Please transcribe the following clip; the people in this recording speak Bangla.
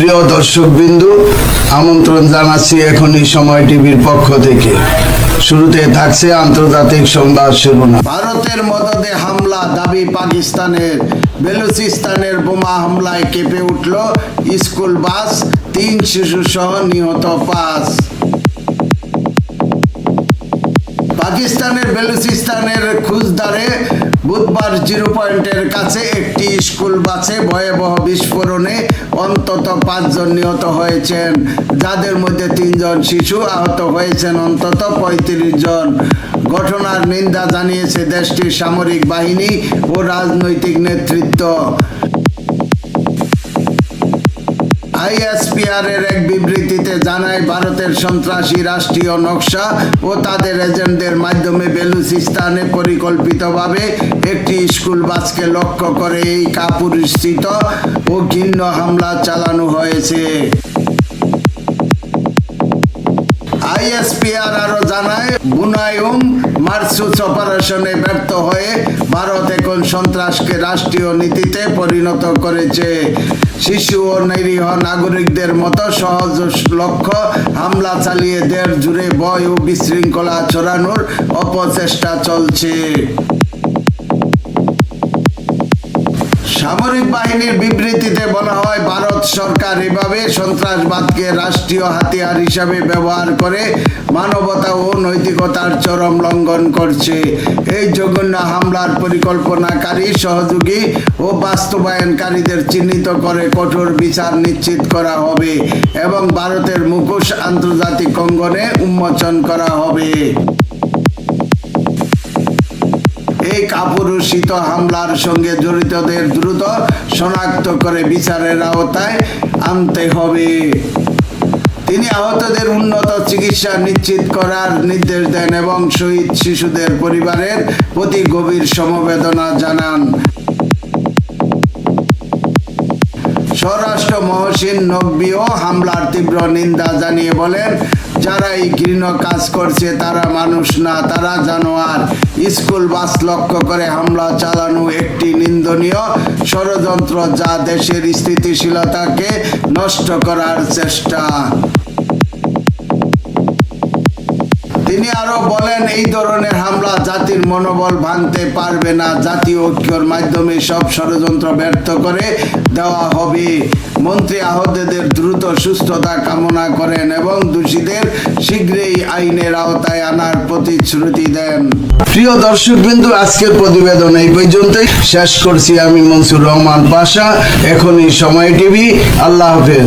প্রিয় দর্শক বিন্দু আমন্ত্রণ জানাচ্ছি এখনই সময় টিভির পক্ষ থেকে। শুরুতে থাকছে আন্তর্জাতিক সংবাদ শিরোনাম। ভারতের মদদে হামলা, দাবি পাকিস্তানের। বেলুচিস্তানের বোমা হামলায় কেঁপে উঠল স্কুল বাস, তিন শিশু সহ নিহত পাঁচ। পাকিস্তানের বেলুচিস্তানের খুজদারে বুধবার জিরো পয়েন্টের কাছে একটি স্কুল বাসে ভয়াবহ বিস্ফোরণে অন্তত পাঁচজন নিহত হয়েছেন। যাদের মধ্যে তিনজন শিশু আহত হয়েছেন, অন্তত পঁয়ত্রিশ জন। ঘটনার নিন্দা জানিয়েছে দেশটির সামরিক বাহিনী ও রাজনৈতিক নেতৃত্ব। আইএসপিআর এর এক বিবৃতিতে জানায়, ভারতের সন্ত্রাসী রাষ্ট্রীয় নকশা ও তাদের এজেন্টদের মাধ্যমে বেলুচিস্তানে পরিকল্পিতভাবে একটি স্কুল বাসকে লক্ষ্য করে এই কাপুরুষিত ও ঘিন্ন হামলা চালানো হয়েছে। আইএসপিআর আরও জানায় বুনায়ুং মার্সুচ অপারেশনে ব্যর্থ হয়ে ভারত এখন সন্ত্রাসকে রাষ্ট্রীয় নীতিতে পরিণত করেছে। শিশু ও নিরীহ নাগরিকদের মতো সহজ লক্ষ্য, হামলা চালিয়ে দেশ জুড়ে ভয় ও বিশৃঙ্খলা ছড়ানোর অপচেষ্টা চলছে। সামরিক বাহিনীর বিবৃতিতে বলা হয়, ভারত সরকার এভাবে সন্ত্রাসবাদকে রাষ্ট্রীয় হাতিয়ার হিসাবে ব্যবহার করে মানবতা ও নৈতিকতার চরম লঙ্ঘন করছে। এই জঘন্য হামলার পরিকল্পনাকারী সহযোগী ও বাস্তবায়নকারীদের চিহ্নিত করে কঠোর বিচার নিশ্চিত করা হবে এবং ভারতের মুখোশ আন্তর্জাতিক অঙ্গনে উন্মোচন করা হবে। এই কাপুরুষিত হামলার সঙ্গে জড়িতদের দ্রুত শনাক্ত করে বিচারের আওতায় আনতে হবে। তিনি আহতদের উন্নত চিকিৎসা নিশ্চিত করার নির্দেশ দেন এবং শহীদ শিশুদের পরিবারের প্রতি গভীর সমবেদনা জানান। স্বরাষ্ট্র মহসিন নকবিও হামলার তীব্র নিন্দা জানিয়ে বলেন যারা এই ঘৃণ কাজ করছে তারা মানুষ না, তারা জানোয়ার। স্কুল বাস লক্ষ্য করে হামলা চালানো একটি নিন্দনীয় ষড়যন্ত্র যা দেশের স্থিতিশীলতাকে নষ্ট করার চেষ্টা। তিনি আরও বলেন, এই ধরনের হামলা জাতির মনোবল ভাঙতে পারবে না। জাতীয় ঐক্যর মাধ্যমে সব ষড়যন্ত্র ব্যর্থ করে দেওয়া হবে। মন্ত্রী আহতদের দ্রুত সুস্থতা কামনা করেন এবং দোষীদের শীঘ্রই আইনের আওতায় আনার প্রতিশ্রুতি দেন। প্রিয় দর্শক বিন্দু আজকের প্রতিবেদন এই পর্যন্তই। শেষ করছি আমি মনসুর রহমান পাশা। এখনই সময় টিভি। আল্লাহ হাফেজ।